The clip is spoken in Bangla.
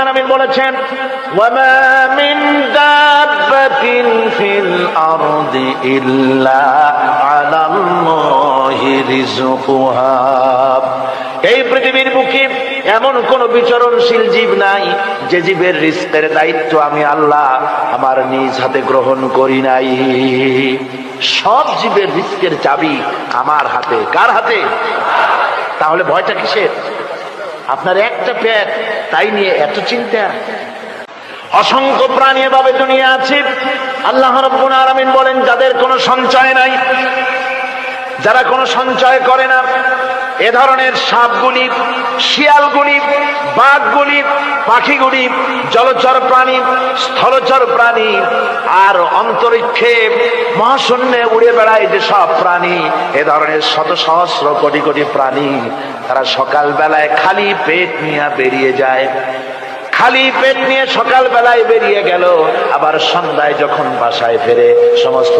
আলামিন বলেছেন এই পৃথিবীর বুকে এমন কোন বিচরণশীল জীব নাই, যে জীবের রিস্কের দায়িত্ব আমি আল্লাহ আমার নিজ হাতে গ্রহণ করি নাই। সব জীবের রিস্কের চাবি আমার হাতে। কার হাতে? তাহলে ভয়টা কিসের? আপনার একটা প্যাট তাই নিয়ে এত চিন্তা। অসংখ্য প্রাণী এভাবে দুনিয়া আছে। আল্লাহ রব্বুল আলামিন বলেন, যাদের কোনো সঞ্চয় নাই, যারা কোনো সঞ্চয় করে না, এ ধরনের সাপগুলি, শিয়ালগুলি, বাঘগুলি পাখিগুলি জলচর প্রাণী, স্থলচর প্রাণী আর অন্তরিক্ষে মহাশূন্যে উড়ে বেড়ায় যে সব প্রাণী, এ ধরনের শত সহস্র কোটি কোটি প্রাণী, তারা সকাল বেলায় খালি পেট নিয়ে বেরিয়ে যায়। খালি পেট নিয়ে সকাল বেলায় বেরিয়ে গেল, আবার সন্ধ্যায় যখন বাসায় ফেরে, সমস্ত